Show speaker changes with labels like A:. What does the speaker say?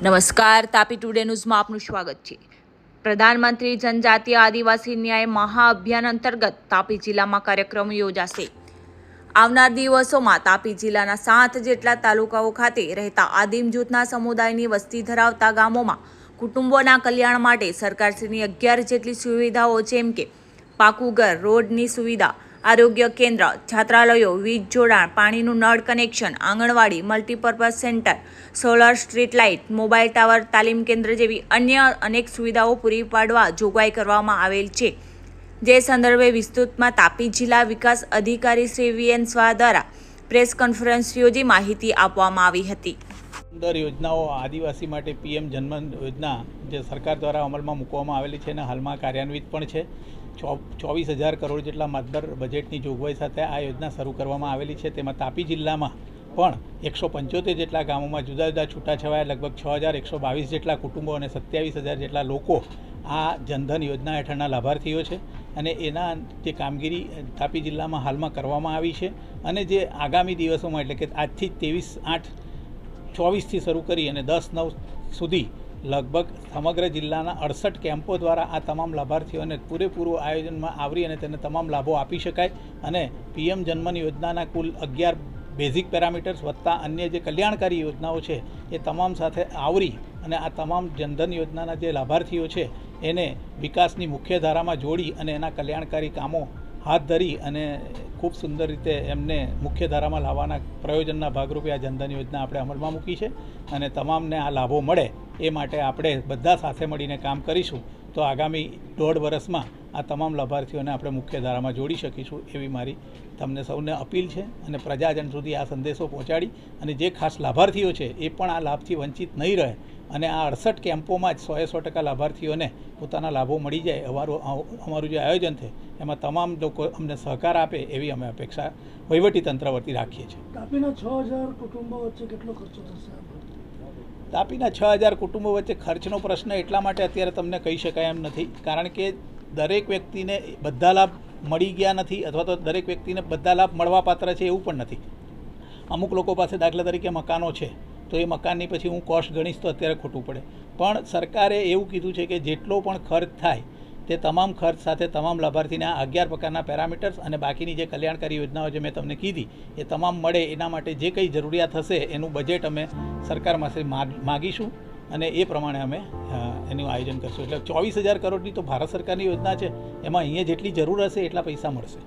A: નમસ્કાર, તાપી ટુડે ન્યૂઝમાં આપનું સ્વાગત છે. પ્રધાનમંત્રી જનજાતીય આદિવાસી ન્યાય મહાઅભિયાન અંતર્ગત તાપી જિલ્લામાં કાર્યક્રમ યોજાશે. આવનાર દિવસોમાં તાપી જિલ્લાના સાત જેટલા તાલુકાઓ ખાતે રહેતા આદિમ જૂથના સમુદાયની વસ્તી ધરાવતા ગામોમાં કુટુંબોના કલ્યાણ માટે સરકારશ્રીની અગિયાર જેટલી સુવિધાઓ, જેમ કે પાકું ઘર રોડની સુવિધા આરોગ્ય કેન્દ્ર, છાત્રાલયો, વીજ જોડાણ, પાણીનું નળ connection, anganwadi, multipurpose centre, solar street light mobile tower, તાલીમ કેન્દ્ર જેવી અન્ય અનેક સુવિધાઓ પૂરી પાડવા જોગવાઈ કરવામાં આવેલ છે. જે સંદર્ભે વિસ્તૃતમાં તાપી જિલ્લા વિકાસ અધિકારી શ્રી વીએન સ્વા દ્વારા પ્રેસ કોન્ફરન્સ યોજી માહિતી આપવામાં આવી હતી.
B: સુંદર યોજનાઓ આદિવાસી માટે પીએમ જન્મ યોજના જે સરકાર દ્વારા અમલમાં મૂકવામાં આવેલી છે અને હાલમાં કાર્યાન્વિત પણ છે. ચોવીસ હજાર કરોડ જેટલા માતબર બજેટની જોગવાઈ સાથે આ યોજના શરૂ કરવામાં આવેલી છે. તેમાં તાપી જિલ્લામાં પણ એકસો પંચોતેર જેટલા ગામોમાં જુદા જુદા છૂટાછવાયા, લગભગ છ હજાર એકસો બાવીસ જેટલા કુટુંબો અને સત્યાવીસ હજાર જેટલા લોકો આ જનધન યોજના હેઠળના લાભાર્થીઓ છે અને એના જે કામગીરી તાપી જિલ્લામાં હાલમાં કરવામાં આવી છે અને જે આગામી દિવસોમાં એટલે કે આજથી ત્રેવીસ આઠ ચોવીસથી શરૂ કરી અને દસ નવ સુધી લગભગ સમગ્ર જિલ્લાના અડસઠ કેમ્પો દ્વારા આ તમામ લાભાર્થીઓને પૂરેપૂરું આયોજનમાં આવરી અને તેને તમામ લાભો આપી શકાય અને પીએમ જન્મન યોજનાના કુલ અગિયાર બેઝિક પેરામીટર્સ વત્તા અન્ય જે કલ્યાણકારી યોજનાઓ છે એ તમામ સાથે આવરી અને આ તમામ જનધન યોજનાના જે લાભાર્થીઓ છે એને વિકાસની મુખ્ય ધારામાં જોડી અને એના કલ્યાણકારી કામો હાથ ધરી અને ખૂબ સુંદર રીતે એમને મુખ્ય ધારામાં લાવવાના પ્રયોજનના ભાગરૂપે આ જનધન યોજના આપણે અમલમાં મૂકી છે અને તમામને આ લાભો મળે એ માટે આપણે બધા સાથે મળીને કામ કરીશું, તો આગામી દોઢ વર્ષમાં આ તમામ લાભાર્થીઓને આપણે મુખ્ય ધારામાં જોડી શકીશું એવી મારી તમને સૌને અપીલ છે અને પ્રજાજન સુધી આ સંદેશો પહોંચાડી અને જે ખાસ લાભાર્થીઓ છે એ પણ આ લાભથી વંચિત નહીં રહે અને આ અડસઠ કેમ્પોમાં જ સોએ સો ટકા લાભાર્થીઓને પોતાના લાભો મળી જાય અમારું અમારું જે આયોજન છે, એમાં તમામ લોકો અમને સહકાર આપે એવી અમે અપેક્ષા વહીવટી તંત્ર વતી રાખીએ છીએ.
C: તાપીના છ હજાર કુટુંબો વચ્ચે કેટલો ખર્ચો થશે
B: તાપીના છ હજાર કુટુંબો વચ્ચે ખર્ચનો પ્રશ્ન એટલા માટે અત્યારે તમને કહી શકાય એમ નથી. કારણ કે દરેક વ્યક્તિને બધા લાભ મળી ગયા નથી અથવા તો દરેક વ્યક્તિને બધા લાભ મળવા પાત્ર છે એવું પણ નથી. અમુક લોકો પાસે દાખલા તરીકે મકાનો છે, તો એ મકાનની પછી હું કોસ્ટ ગણીશ તો અત્યારે ખોટું પડે. પણ સરકારે એવું કીધું છે કે જેટલો પણ ખર્ચ થાય તે તમામ ખર્ચ સાથે તમામ લાભાર્થીને અગિયાર પ્રકારના પેરામીટર્સ અને બાકીની જે કલ્યાણકારી યોજનાઓ જે મેં તમને કીધી, એ તમામ મળે એના માટે જે કંઈ જરૂરિયાત હશે એનું બજેટ અમે સરકારમાંથી માગીશું અને એ પ્રમાણે અમે એનું આયોજન કરશું. એટલે ચોવીસ હજાર કરોડની તો ભારત સરકારની યોજના છે, એમાં અહીંયા જેટલી જરૂર હશે એટલા પૈસા મળશે.